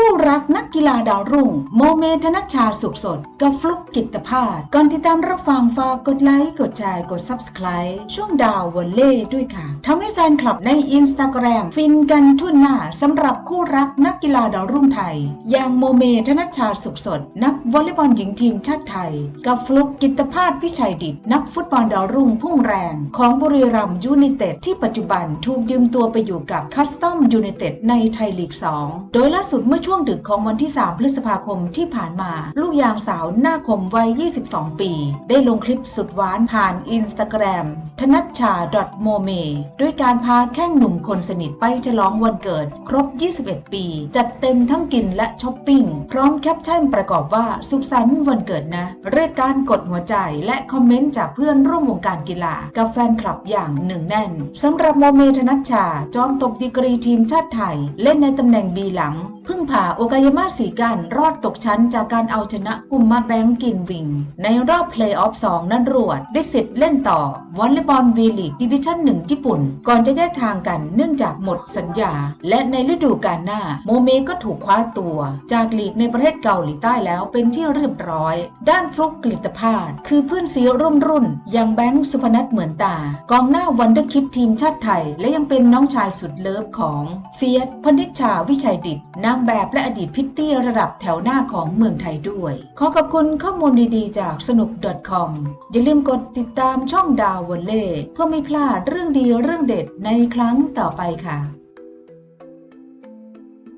คู่รักนักกีฬาดาวรุ่ง โมเมธนัชชาสุขสด กับฟลุกกิตภาสก่อนติดตามรับฟังฝากกดไลค์ กดแชร์ กด Subscribe ช่วงดาววันเล่ด้วยค่ะทำให้แฟนคลับในอินสตาแกรมฟินกันทุ่นหน้าสำหรับคู่รักนักกีฬาดาวรุ่งไทย อย่างโมเมธนัชชาสุขสด นักวอลเลย์บอลหญิงทีมชาติไทย กับฟลุกกิตภาสวิชัยดิตนักฟุตบอลดาวรุ่งพุ่งแรง ของบุรีรัมย์ยูไนเต็ดที่ปัจจุบันถูกยืมตัวไปอยู่กับคัสตอมยูไนเต็ดในไทยลีก 2 โดยล่าสุดเมื่อช่วงดึกของวันที่ 3 พฤษภาคมที่ผ่านมา ลูกยางสาวหน้าคมวัย 22 ปี ได้ลงคลิปสุดหวานผ่านอินสตาแกรมธนัชชาโมเมด้วยการพาแข้งหนุ่มคนสนิทไปฉลองวันเกิด ครบ 21 ปี จัดเต็มทั้งกินและช้อปปิ้ง พร้อมแคปชั่นประกอบว่าสุขสันต์วันเกิดนะ เรียกการกดหัวใจและคอมเมนต์จากเพื่อนร่วมวงการกีฬา กับแฟนคลับอย่างหนึ่งแน่นสำหรับโมเมธนัชชา จอมตบดีกรีทีมชาติไทย เล่นในตำแหน่งบีหลังพึ่งผ่าโอกายามาสีกันรอดตกชั้นจากการเอาชนะกุมมาแบงกินวิง ในรอบเพลย์ออฟ2นั้นรวด ได้สิทธิ์เล่นต่อวอลเลย์บอลวีลีกดิวิชั่น1ญี่ปุ่น ก่อนจะแยกทางกันเนื่องจากหมดสัญญา และในฤดูกาลหน้า โมเมก็ถูกคว้าตัว จากลีกในประเทศเกาหลีใต้แล้วเป็นที่เรียบร้อย ด้านฟลุกกลิตภาสคือเพื่อนซีร่วมรุ่นอย่างแบงค์สุพนัทเหมือนตากองหน้าวันเดอร์คิดทีมชาติไทย และยังเป็นน้องชายสุดเลิฟของเฟียสพนิชชาวิชัยดิตนางแบบและอดีตพิตตี้ระดับแถวหน้าของเมืองไทยด้วย ขอขอบคุณข้อมูลดีๆ จากสนุก .com อย่าลืมกดติดตามช่องดาววันเล่เพื่อไม่พลาดเรื่องดีเรื่องเด็ดในครั้งต่อไปค่ะ